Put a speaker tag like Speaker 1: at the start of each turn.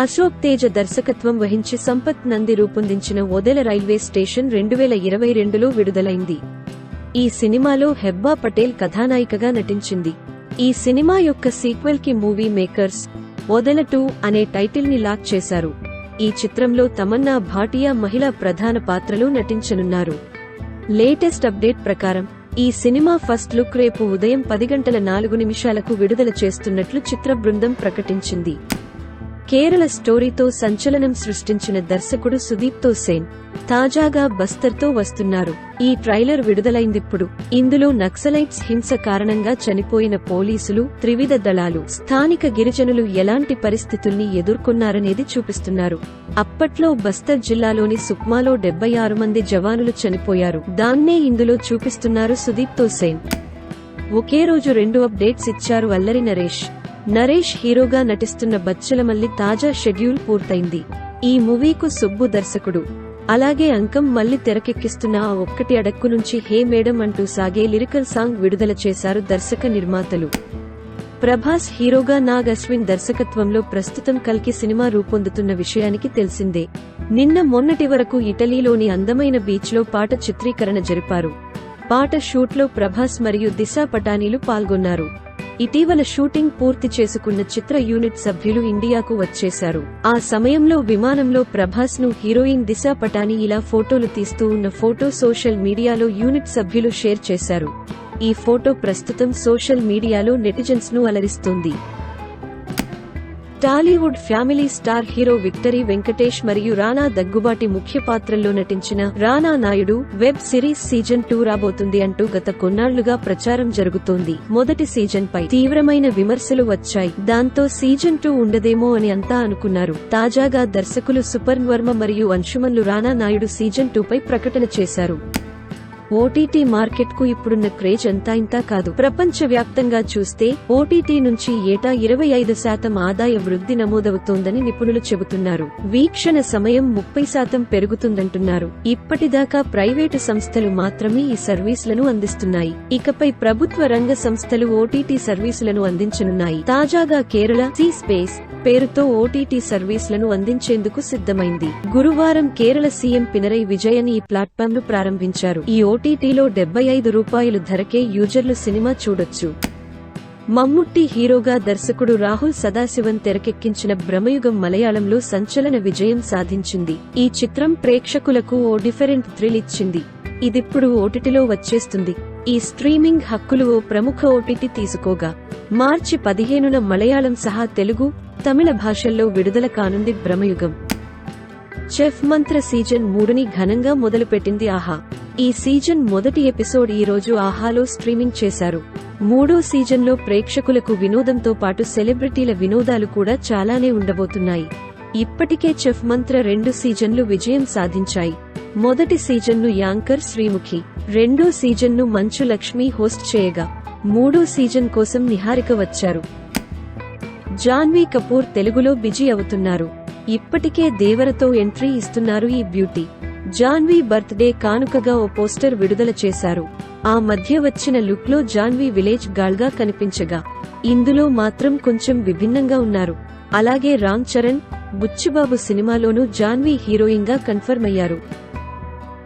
Speaker 1: అశోక్ తేజ దర్శకత్వం వహించి సంపత్ నంది రూపొందించిన ఒదెల రైల్వే స్టేషన్ రెండు వేల ఇరవై రెండులో విడుదలైంది. ఈ సినిమాలో హెబ్బా పటేల్ కథానాయికగా నటించింది. ఈ సినిమా యొక్క సీక్వెల్కి మూవీ మేకర్స్ ఒదెల టూ అనే టైటిల్ని లాక్ చేశారు. ఈ చిత్రంలో తమన్నా భాటియా మహిళా ప్రధాన పాత్రలో నటించనున్నారు. లేటెస్ట్ అప్డేట్ ప్రకారం ఈ సినిమా ఫస్ట్ లుక్ రేపు ఉదయం పది గంటల నాలుగు నిమిషాలకు విడుదల చేస్తున్నట్లు చిత్ర బృందం ప్రకటించింది. కేరళ స్టోరీతో సంచలనం సృష్టించిన దర్శకుడు సుదీప్తో సేన్ తాజాగా బస్తర్తో వస్తున్నారు. ఈ ట్రైలర్ విడుదలైందిప్పుడు ఇందులో నక్సలైట్స్ హింస కారణంగా చనిపోయిన పోలీసులు త్రివిధ దళాలు స్థానిక గిరిజనులు ఎలాంటి పరిస్థితుల్ని ఎదుర్కొన్నారనేది చూపిస్తున్నారు. అప్పట్లో బస్తర్ జిల్లాలోని సుక్మాలో డెబ్బై ఆరు మంది జవానులు చనిపోయారు. దాన్నే ఇందులో చూపిస్తున్నారు సుదీప్తో సేన్. ఒకే రోజు రెండు అప్డేట్స్ ఇచ్చారు అల్లరి నరేష్. నరేష్ హీరోగా నటిస్తున్న బచ్చలమల్లి తాజా షెడ్యూల్ పూర్తయింది. ఈ మూవీకు సుబ్బు దర్శకుడు. అలాగే అంకం మళ్ళీ తెరకెక్కిస్తున్న ఆ ఒక్కటి అడక్కు నుంచి హే మేడం అంటూ సాగే లిరికల్ సాంగ్ విడుదల చేశారు దర్శక నిర్మాతలు. ప్రభాస్ హీరోగా నాగ్ అశ్విన్ దర్శకత్వంలో ప్రస్తుతం కల్కి సినిమా రూపొందుతున్న విషయానికి తెలిసిందే. నిన్న మొన్నటి వరకు ఇటలీలోని అందమైన బీచ్లో పాట చిత్రీకరణ జరిపారు. పాట షూట్లో ప్రభాస్ మరియు దిశా పటానీలు పాల్గొన్నారు. ఇటీవల షూటింగ్ పూర్తి చేసుకున్న చిత్ర యూనిట్ సభ్యులు ఇండియాకు వచ్చేశారు. ఆ సమయంలో విమానంలో ప్రభాస్ను హీరోయిన్ దిశా పటాని ఇలా ఫోటోలు తీస్తూ ఉన్న ఫోటో సోషల్ మీడియాలో యూనిట్ సభ్యులు షేర్ చేశారు. ఈ ఫోటో ప్రస్తుతం సోషల్ మీడియాలో నెటిజన్స్ను అలరిస్తుంది. Tollywood family star hero victory Venkatesh మరియు రానా దగ్గుబాటి ముఖ్య పాత్రల్లో నటించిన Rana Naidu web series season two రాబోతుంది అంటూ గత కొన్నాళ్ళుగా ప్రచారం జరుగుతోంది. మొదటి సీజన్ పై తీవ్రమైన విమర్శలు వచ్చాయి. దాంతో సీజన్ టూ ఉండదేమో అని అంతా అనుకున్నారు. తాజాగా దర్శకులు సుపర్న్ వర్మ మరియు అంశుమన్లు రానా నాయుడు సీజన్ టూ పై ప్రకటన చేశారు. ఓటీటీ మార్కెట్కు ఇప్పుడున్న క్రేజ్ అంతా ఇంతా కాదు. ప్రపంచ వ్యాప్తంగా చూస్తే ఓటీటీ నుంచి ఏటా ఇరవై ఐదు శాతం ఆదాయ వృద్ధి నమోదవుతోందని నిపుణులు చెబుతున్నారు. వీక్షణ సమయం ముప్పై శాతం పెరుగుతుందంటున్నారు. ఇప్పటిదాకా ప్రైవేటు సంస్థలు మాత్రమే ఈ సర్వీసులను అందిస్తున్నాయి. ఇకపై ప్రభుత్వ రంగ సంస్థలు ఓటీటీ సర్వీసులను అందించనున్నాయి. తాజాగా కేరళ సీ స్పేస్ పేరుతో ఓటీటీ సర్వీసులను అందించేందుకు సిద్ధమైంది. గురువారం కేరళ సీఎం పినరై విజయన్ ఈ ప్లాట్ఫామ్ను ప్రారంభించారు. ఈ ఓటీటీలో డెబ్బై ఐదు రూపాయలు ధరకే యూజర్లు సినిమా చూడొచ్చు. మమ్ముట్టి హీరోగా దర్శకుడు రాహుల్ సదాశివన్ తెరకెక్కించిన భ్రమయుగం మలయాళంలో సంచలన విజయం సాధించింది. ఈ చిత్రం ప్రేక్షకులకు ఓ డిఫరెంట్ థ్రిల్ ఇచ్చింది. ఇదిప్పుడు ఓటిటిలో వచ్చేస్తుంది. ఈ స్ట్రీమింగ్ హక్కులు ఓ ప్రముఖ ఓటిటి తీసుకోగా. మార్చి పదిహేనున మలయాళం సహా తెలుగు తమిళ భాషల్లో విడుదల కానుంది భ్రమయుగం చెఫ్ మంత్ర సీజన్ మూడుని ఘనంగా మొదలుపెట్టింది ఆహా. ఈ సీజన్ మొదటి ఎపిసోడ్ ఈ రోజు ఆహాలో స్ట్రీమింగ్ చేశారు. మూడో సీజన్లో ప్రేక్షకులకు వినోదంతో పాటు సెలబ్రిటీల వినోదాలు కూడా చాలానే ఉండబోతున్నాయి. ఇప్పటికే చెఫ్ మంత్ర రెండు సీజన్లు విజయం సాధించాయి. మొదటి సీజన్ను యాంకర్ శ్రీముఖి రెండో సీజన్ను మంచు లక్ష్మి హోస్ట్ చేయగా మూడో సీజన్ కోసం నిహారిక వచ్చారు. జాన్వీ కపూర్ తెలుగులో బిజీ అవుతున్నారు. ఇప్పటికే దేవరతో ఎంట్రీ ఇస్తున్నారు ఈ బ్యూటీ. జాన్వీ బర్త్డే కానుకగా ఓ పోస్టర్ విడుదల చేశారు. ఆ మధ్య వచ్చిన లుక్లో జాన్వీ విలేజ్ గాల్గా కనిపించగా ఇందులో మాత్రం కొంచెం విభిన్నంగా ఉన్నారు. అలాగే రామ్ చరణ్ బుచ్చిబాబు సినిమాలోనూ జాన్వీ హీరోయిన్గా కన్ఫర్మ్ అయ్యారు.